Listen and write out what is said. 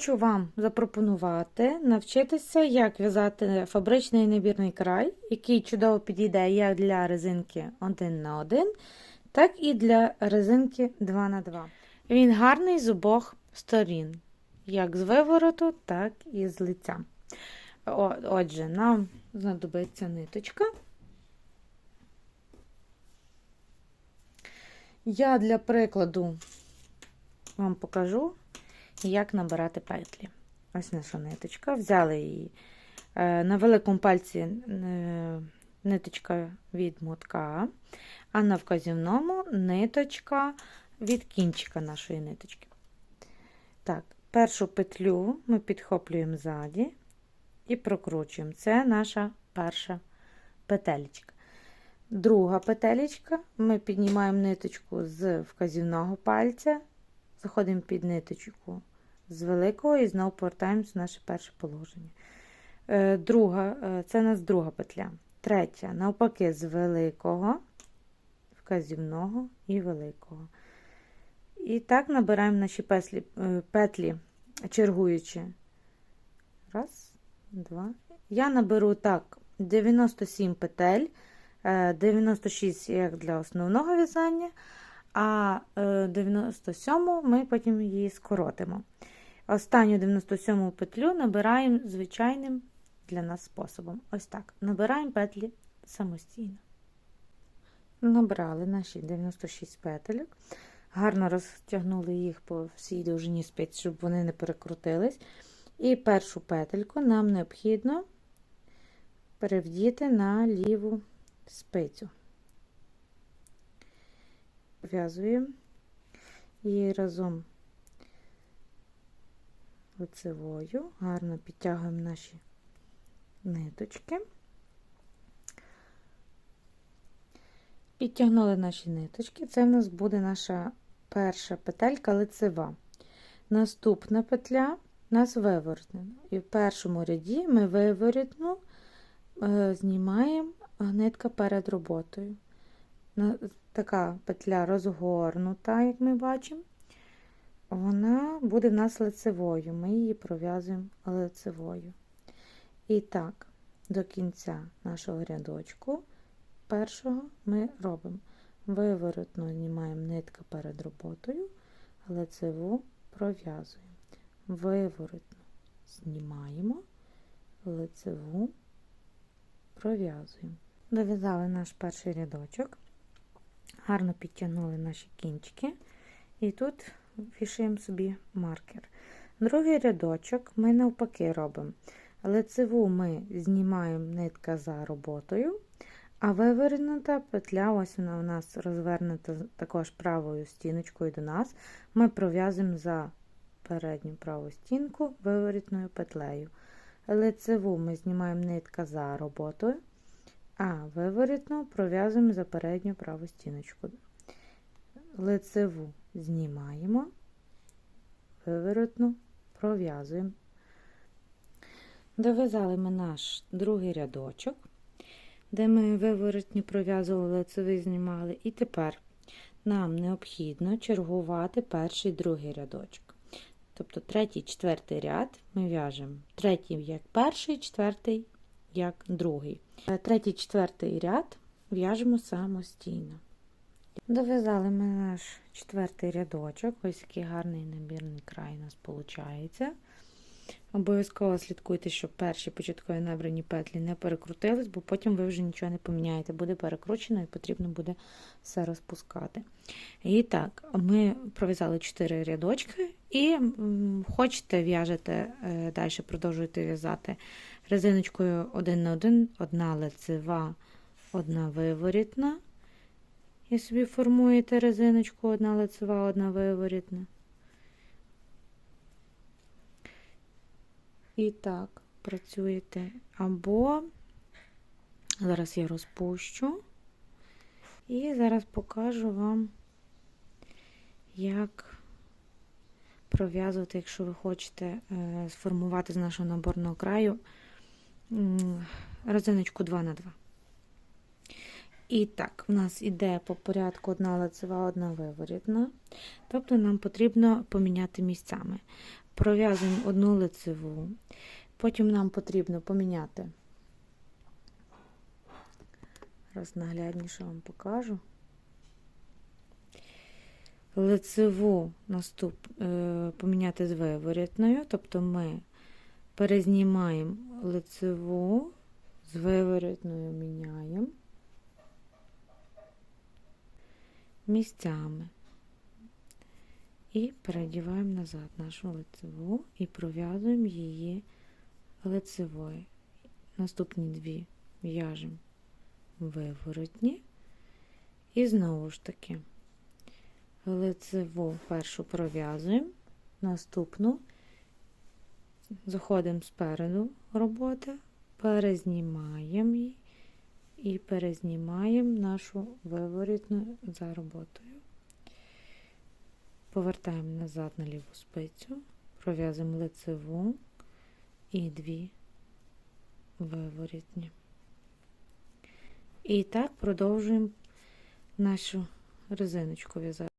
хочу вам запропонувати навчитися, як в'язати фабричний набірний край, який чудово підійде як для резинки 1 на 1, так і для резинки 2 на 2. Він гарний з обох сторін, як з вивороту, так і з лиця. Отже, нам знадобиться ниточка. Я для прикладу вам покажу, як набирати петлі. Ось наша ниточка. Взяли її е, на великому пальці е, ниточка від мотка, а на вказівному ниточка від кінчика нашої ниточки. Так, першу петлю ми підхоплюємо ззаді і прокручуємо. Це наша перша петелечка. Друга петелечка, ми піднімаємо ниточку з вказівного пальця, заходимо під ниточку з великого і знову повертаємося в наше перше положення. Е, Друга, е, це у нас друга петля. Третя, навпаки, з великого, вказівного і великого. І так набираємо наші петлі, е, петлі чергуючи. Раз, два. Я наберу так 97 петель. Е, 96 як для основного в'язання, а е, 97 ми потім її скоротимо. Останню 97 петлю набираємо звичайним для нас способом. Ось так. Набираємо петлі самостійно. Набрали наші 96 петельок. Гарно розтягнули їх по всій довжині спиць, щоб вони не перекрутились. І першу петельку нам необхідно перевдіти на ліву спицю. В'язуємо і разом лицевою гарно підтягуємо наші ниточки. Підтягнули наші ниточки. Це в нас буде наша перша петелька лицева. Наступна петля у нас виворотна. І в першому ряді ми виворотну е, знімаємо нитка перед роботою. Така петля розгорнута, як ми бачимо, вона буде в нас лицевою. Ми її пров'язуємо лицевою. І так, до кінця нашого рядочку першого ми робимо виворотно знімаємо нитка перед роботою, лицеву пров'язуємо. Виворотно знімаємо, лицеву пров'язуємо. Дов'язали наш перший рядочок, гарно підтягнули наші кінчики, і тут вішаємо собі маркер. Другий рядочок ми навпаки робимо. Лицеву ми знімаємо нитка за роботою, а вивернута петля, ось вона у нас розвернута також правою стіночкою до нас, ми пров'язуємо за передню праву стінку виворітною петлею. Лицеву ми знімаємо нитка за роботою, а виворітну пров'язуємо за передню праву стіночку. Лицеву знімаємо, виворотну пров'язуємо. Дов'язали ми наш другий рядочок, де ми виворотні пров'язували, лицевий знімали, і тепер нам необхідно чергувати перший другий рядочок. Тобто третій, четвертий ряд ми в'яжемо третій як перший, четвертий як другий. Третій, четвертий ряд в'яжемо самостійно. Дов'язали ми наш четвертий рядочок, ось який гарний набірний край у нас виходить. Обов'язково слідкуйте, щоб перші початкові набрані петлі не перекрутились, бо потім ви вже нічого не поміняєте. Буде перекручено і потрібно буде все розпускати. І так, ми пров'язали 4 рядочки, і хочете в'яжете далі, продовжуєте в'язати резиночкою 1 на 1, одна лицева, одна виворітна. І собі формуєте резиночку, одна лицева, одна виворітна. І так, працюєте. Або зараз я розпущу, і зараз покажу вам, як пров'язувати, якщо ви хочете е, сформувати з нашого наборного краю резиночку 2 на 2 І так, в нас іде по порядку одна лицева, одна виворітна. Тобто нам потрібно поміняти місцями. пров'язуємо одну лицеву. Потім нам потрібно поміняти. Раз наглядніше вам покажу. Лицеву наступ, е, поміняти з виворітною, тобто ми перезнімаємо лицеву, з виворітною міняємо місцями. І передіваємо назад нашу лицеву і пров'язуємо її лицевою. Наступні дві в'яжемо виворотні. І знову ж таки лицеву першу пров'язуємо, наступну заходимо спереду роботи, перезнімаємо її і перезнімаємо нашу виворітну за роботою. Повертаємо назад на ліву спицю, пров'язуємо лицеву і дві виворітні. І так продовжуємо нашу резиночку в'язати.